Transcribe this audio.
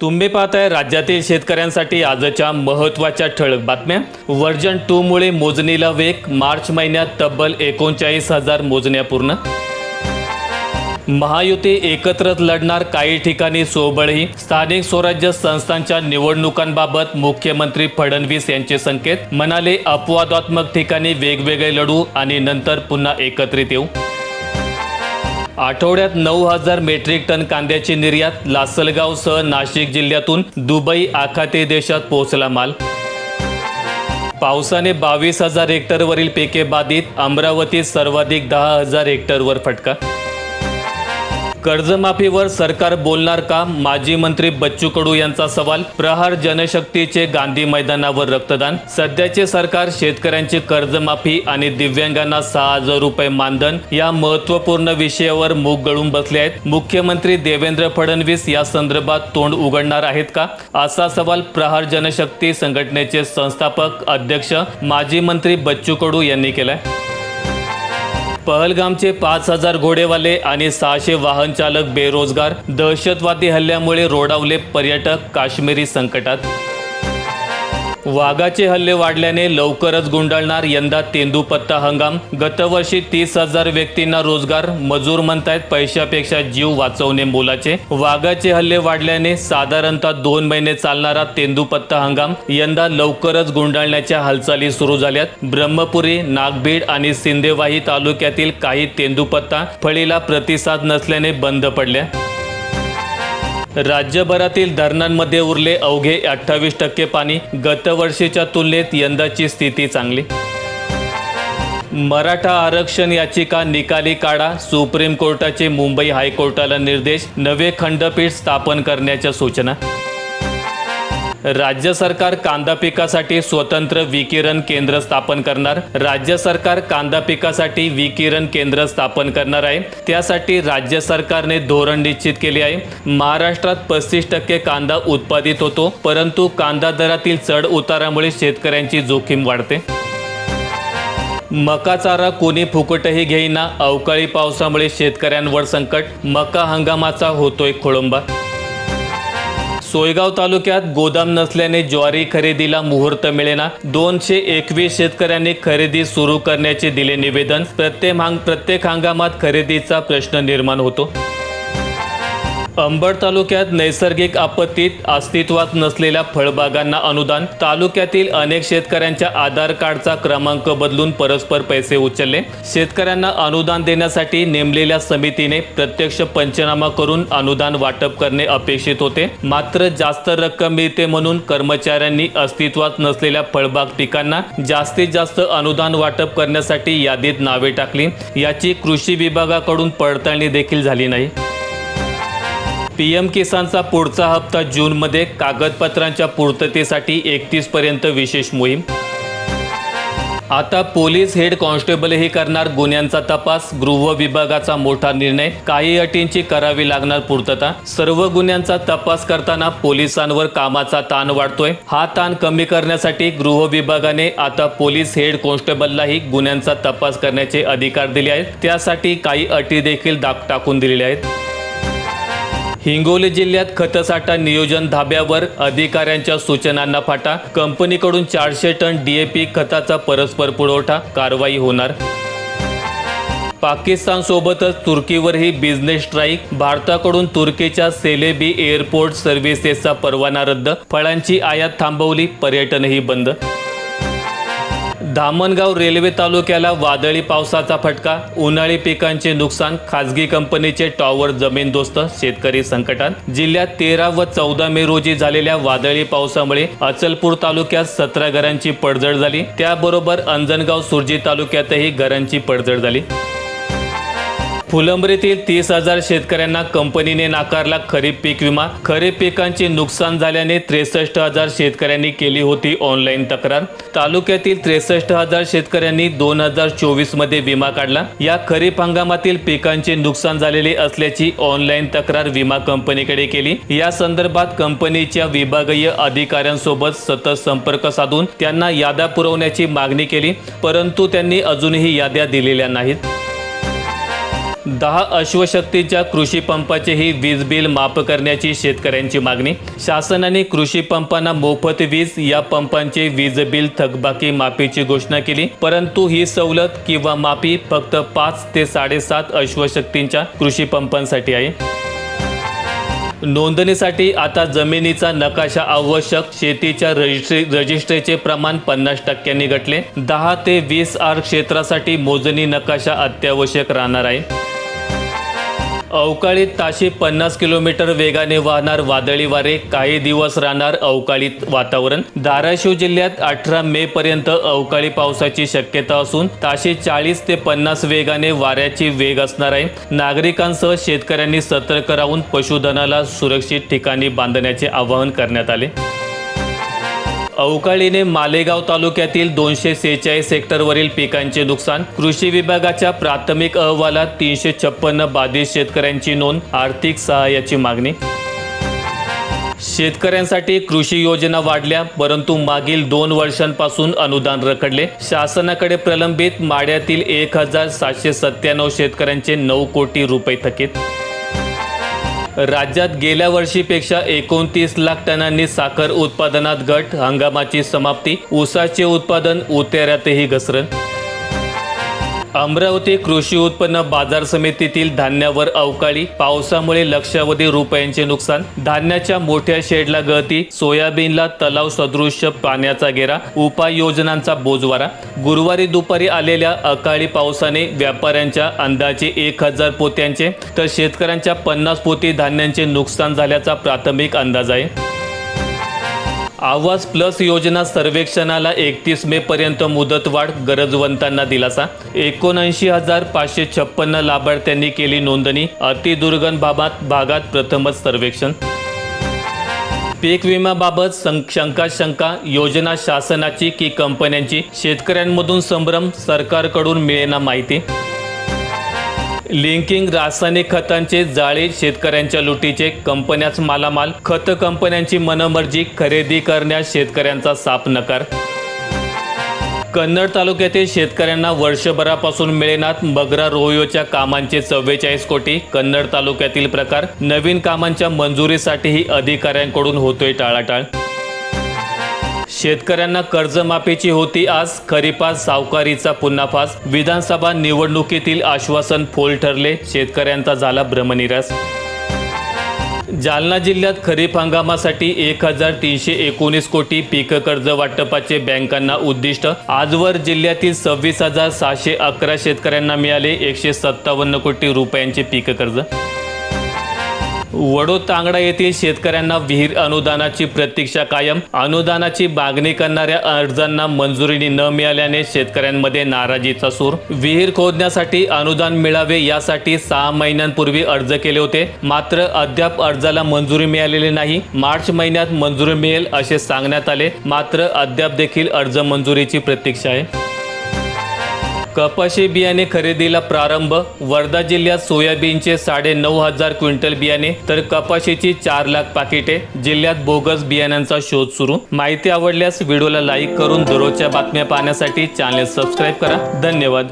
तुम्ही पाहताय राज्यातील शेतकऱ्यांसाठी आजच्या महत्त्वाच्या ठळक बातम्या. वर्जन टू मुळे मोजणीला वेग मार्च महिन्यात तब्बल एकोणचाळीस हजार मोजण्या पूर्ण. महायुती एकत्रच लढणार काही ठिकाणी सोबळही. स्थानिक स्वराज्य संस्थांच्या निवडणुकांबाबत मुख्यमंत्री फडणवीस यांचे संकेत. म्हणाले अपवादात्मक ठिकाणी वेगवेगळे लढू आणि नंतर पुन्हा एकत्रित येऊ. आठवड्यात नऊ हजार मेट्रिक टन कांद्याची निर्यात लासलगावसह नाशिक जिल्ह्यातून दुबई आखाती देशात पोहोचला माल. पावसाने बावीस हजार हेक्टरवरील पिके बाधित अमरावतीत सर्वाधिक दहा हजार हेक्टरवर फटका कर्जमाफीवर सरकार बोलणार का? माजी मंत्री बच्चू कडू यांचा सवाल प्रहार जनशक्तीचे गांधी मैदानावर रक्तदान सध्याचे सरकार शेतकऱ्यांची कर्जमाफी आणि दिव्यांगांना सहा हजार रुपये मानधन या महत्त्वपूर्ण विषयावर मूग गळून बसले आहेत. मुख्यमंत्री देवेंद्र फडणवीस या संदर्भात तोंड उघडणार आहेत का? असा सवाल प्रहार जनशक्ती संघटनेचे संस्थापक अध्यक्ष माजी मंत्री बच्चू कडू यांनी केलाय. पहलगामचे पाच हजार घोडेवाले आणि सहाशे वाहन चालक बेरोजगार दहशतवादी हल्ल्यामुळे रोडावले पर्यटक काश्मीरी संकटात. वाघाचे हल्ले वाढल्याने लवकरच गुंडाळणार यंदा तेंदूपत्ता हंगाम. गतवर्षी तीस हजार व्यक्तींना रोजगार. मजूर म्हणतायत पैशापेक्षा जीव वाचवणे मोलाचे. वाघाचे हल्ले वाढल्याने साधारणतः दोन महिने चालणारा तेंदूपत्ता हंगाम. यंदा लवकरच गुंडाळण्याच्या हालचाली सुरू झाल्यात. ब्रह्मपुरी नागभीड आणि सिंदेवाही तालुक्यातील काही तेंदूपत्ता फळीला प्रतिसाद नसल्याने बंद पडल्या. राज्यभरातील धरणांमध्ये उरले अवघे अठ्ठावीस टक्के पाणी गतवर्षीच्या तुलनेत यंदाची स्थिती चांगली. मराठा आरक्षण याचिका निकाली काढा सुप्रीम कोर्टाचे मुंबई हायकोर्टाला निर्देश नवे खंडपीठ स्थापन करण्याच्या सूचना. राज्य सरकार कांदा पिकासाठी स्वतंत्र विकिरण केंद्र स्थापन करणार. राज्य सरकार कांदा पिकासाठी विकिरण केंद्र स्थापन करणार आहे. त्यासाठी राज्य सरकारने धोरण निश्चित केले आहे. महाराष्ट्रात पस्तीस टक्के कांदा उत्पादित होतो परंतु कांदा दरातील चढ उतारामुळे शेतकऱ्यांची जोखीम वाढते. मका चारा कोणी फुकटही घेईना अवकाळी पावसामुळे शेतकऱ्यांवर संकट मका हंगामाचा होतोय खोळंबा. सोयगाव तालुक्यात गोदाम नसल्याने ज्वारी खरेदीला मुहूर्त मिळेना. दोनशे एकवीस शेतकऱ्यांनी खरेदी सुरू करण्याचे दिले निवेदन. प्रत्येक प्रत्येक हंगामात खरेदीचा प्रश्न निर्माण होतो. अंबड तालुक्यात नैसर्गिक आपत्तीत अस्तित्वात नसलेल्या फळबागांना अनुदान तालुक्यातील अनेक शेतकऱ्यांच्या आधार कार्डचा क्रमांक बदलून परस्पर पैसे उचलले. शेतकऱ्यांना अनुदान देण्यासाठी नेमलेल्या समितीने प्रत्यक्ष पंचनामा करून अनुदान वाटप करणे अपेक्षित होते. मात्र जास्त रक्कम मिळते म्हणून कर्मचाऱ्यांनी अस्तित्वात नसलेल्या फळबाग पिकांना जास्तीत जास्त अनुदान वाटप करण्यासाठी यादीत नावे टाकली. याची कृषी विभागाकडून पडताळणी देखील झाली नाही. पीएम किसानचा पुढचा हप्ता जूनमध्ये कागदपत्रांच्या पूर्ततेसाठी एकतीस पर्यंत विशेष मोहीम. आता पोलीस हेड कॉन्स्टेबलही करणार गुन्ह्यांचा तपास. गृह विभागाचा मोठा निर्णय. काही अटींची करावी लागणार पूर्तता. सर्व गुन्ह्यांचा तपास करताना पोलिसांवर कामाचा ताण वाढतोय. हा ताण कमी करण्यासाठी गृह विभागाने आता पोलीस हेड कॉन्स्टेबललाही गुन्ह्यांचा तपास करण्याचे अधिकार दिले आहेत. त्यासाठी काही अटी देखील दाब टाकून दिलेल्या आहेत. हिंगोली जिल्ह्यात खतसाठा नियोजन धाब्यावर अधिकाऱ्यांच्या सूचनांना फाटा. कंपनीकडून चारशे टन डीएपी खताचा परस्पर पुरवठा कारवाई होणार. पाकिस्तान सोबतच तुर्कीवरही बिझनेस स्ट्राईक भारताकडून तुर्कीच्या सेलेबी एअरपोर्ट सर्व्हिसेसचा परवाना रद्द. फळांची आयात थांबवली पर्यटनही बंद. धामणगाव रेल्वे तालुक्याला वादळी पावसाचा फटका उन्हाळी पिकांचे नुकसान खासगी कंपनीचे टॉवर जमीनदोस्त शेतकरी संकटात. जिल्ह्यात तेरा व चौदा मे रोजी झालेल्या वादळी पावसामुळे अचलपूर तालुक्यात सतरा घरांची पडझड झाली. त्याबरोबर अंजनगाव सुरजी तालुक्यातही घरांची पडझड झाली. फुलंब्रीतील तीस हजार शेतकऱ्यांना कंपनीने नाकारला खरीप पीक विमा. खरीप पिकांचे नुकसान झाल्याने त्रेसष्ट हजार शेतकऱ्यांनी केली होती ऑनलाईन तक्रार. तालुक्यातील त्रेसष्ट हजार शेतकऱ्यांनी दोन हजार चोवीसमध्ये विमा काढला. या खरीप हंगामातील पिकांचे नुकसान झालेले असल्याची ऑनलाईन तक्रार विमा कंपनीकडे केली. या संदर्भात कंपनीच्या विभागीय अधिकाऱ्यांसोबत सतत संपर्क साधून त्यांना याद्या पुरवण्याची मागणी केली परंतु त्यांनी अजूनही याद्या दिलेल्या नाहीत. दहा अश्वशक्तीच्या कृषी पंपाचेही वीज बिल माफ करण्याची शेतकऱ्यांची मागणी. शासनाने कृषी पंपांना मोफत वीज या पंपांचे वीज बिल थकबाकी माफीची घोषणा केली. परंतु ही सवलत किंवा माफी फक्त पाच ते साडेसात अश्वशक्तींच्या कृषी पंपांसाठी आहे. नोंदणीसाठी आता जमिनीचा नकाशा आवश्यक शेतीच्या रजिस्ट्री रजिस्ट्रीचे प्रमाण पन्नास टक्क्यांनी घटले. दहा ते वीस आर क्षेत्रासाठी मोजणी नकाशा अत्यावश्यक राहणार आहे. अवकाळीत ताशी पन्नास किलोमीटर वेगाने वाहणार वादळी वारे काही दिवस राहणार अवकाळीत वातावरण. धाराशिव जिल्ह्यात अठरा मे पर्यंत अवकाळी पावसाची शक्यता असून ताशी चाळीस ते पन्नास वेगाने वाऱ्याची वेग असणार आहे. नागरिकांसह शेतकऱ्यांनी सतर्क राहून पशुधनाला सुरक्षित ठिकाणी बांधण्याचे आवाहन करण्यात आले. अवकाळीने मालेगाव तालुक्यातील दोनशे सेहेचाळीस हेक्टरवरील पिकांचे नुकसान. कृषी विभागाच्या प्राथमिक अहवालात तीनशे छप्पन्न बाधित शेतकऱ्यांची नोंद आर्थिक सहाय्याची मागणी. शेतकऱ्यांसाठी कृषी योजना वाढल्या परंतु मागील दोन वर्षांपासून अनुदान रखडले. शासनाकडे प्रलंबित माड्यातील एक हजार सातशे सत्त्याण्णव शेतकऱ्यांचे नऊ कोटी रुपये थकीत. राज्यात गेल्या वर्षीपेक्षा एकोणतीस लाख टनांनी साखर उत्पादनात घट हंगामाची समाप्ती. ऊसाचे उत्पादन उतेऱ्यातही घसरण. अमरावती कृषी उत्पन्न बाजार समितीतील धान्यावर अवकाळी पावसामुळे लक्षावधी रुपयांचे नुकसान धान्याच्या मोठ्या शेडला गळती सोयाबीनला तलाव सदृश्य पाण्याचा गेरा उपाययोजनांचा बोजवारा गुरुवारी दुपारी आलेल्या अकाळी पावसाने व्यापाऱ्यांच्या अंदाजे एक हजार पोत्यांचे तर शेतकऱ्यांच्या पन्नास पोती धान्यांचे नुकसान झाल्याचा प्राथमिक अंदाज आहे. आवाज प्लस योजना सर्वेक्षणाला एकतीस मे पर्यंत मुदतवाढ गरजवंतांना दिलासा. एकोणऐंशी हजार पाचशे छप्पन्न लाभार्थ्यांनी केली नोंदणी. अतिदुर्गम भागात भागात प्रथमच सर्वेक्षण. पीक विम्याबाबत सं- शंका शंका योजना शासनाची की कंपन्यांची? शेतकऱ्यांमधून संभ्रम सरकारकडून मिळेना माहिती. लिंकिंग रासायनिक खतांचे जाळे शेतकऱ्यांच्या लुटीचे कंपन्याच मालामाल खत कंपन्यांची मनमर्जी खरेदी करण्यास शेतकऱ्यांचा साफ नकार. कन्नड तालुक्यातील शेतकऱ्यांना वर्षभरापासून मिळेनात मगरा रोयोच्या कामांचे चव्वेचाळीस कोटी. कन्नड तालुक्यातील प्रकार नवीन कामांच्या मंजुरीसाठीही अधिकाऱ्यांकडून होतोय टाळाटाळ. शेतकऱ्यांना कर्जमाफीची होती आज. खरीपात सावकारीचा पुन्हा फास विधानसभा निवडणुकीतील आश्वासन फोल ठरले. शेतकऱ्यांचा झाला भ्रमनिरास. जालना जिल्ह्यात खरीप हंगामासाठी एक हजार तीनशे एकोणीस कोटी पीक कर्ज वाटपाचे बँकांना उद्दिष्ट. आजवर जिल्ह्यातील सव्वीस हजार सहाशे अकरा शेतकऱ्यांना मिळाले एकशे सत्तावन्न कोटी रुपयांचे पीक कर्ज. वडोतांगडा येथील शेतकऱ्यांना विहीर अनुदानाची प्रतीक्षा कायम. अनुदानाची मागणी करणाऱ्या अर्जांना मंजुरी न मिळाल्याने शेतकऱ्यांमध्ये नाराजीचा सूर. विहीर खोदण्यासाठी अनुदान मिळावे यासाठी सहा महिन्यांपूर्वी अर्ज केले होते. मात्र अद्याप अर्जाला मंजुरी मिळालेली नाही. मार्च महिन्यात मंजुरी मिळेल असे सांगण्यात आले. मात्र अद्याप देखील अर्ज मंजुरीची प्रतीक्षा आहे. कपाशी बियाणे खरेदीला प्रारंभ. वर्धा जिल्ह्यात सोयाबीनचे साडे नऊ हजार क्विंटल बियाणे तर कपाशीची चार लाख पाकिटे. जिल्ह्यात बोगस बियाण्यांचा शोध सुरू. माहिती आवडल्यास व्हिडिओला लाईक करून दररोजच्या बातम्या पाहण्यासाठी चॅनल सबस्क्राईब करा. धन्यवाद.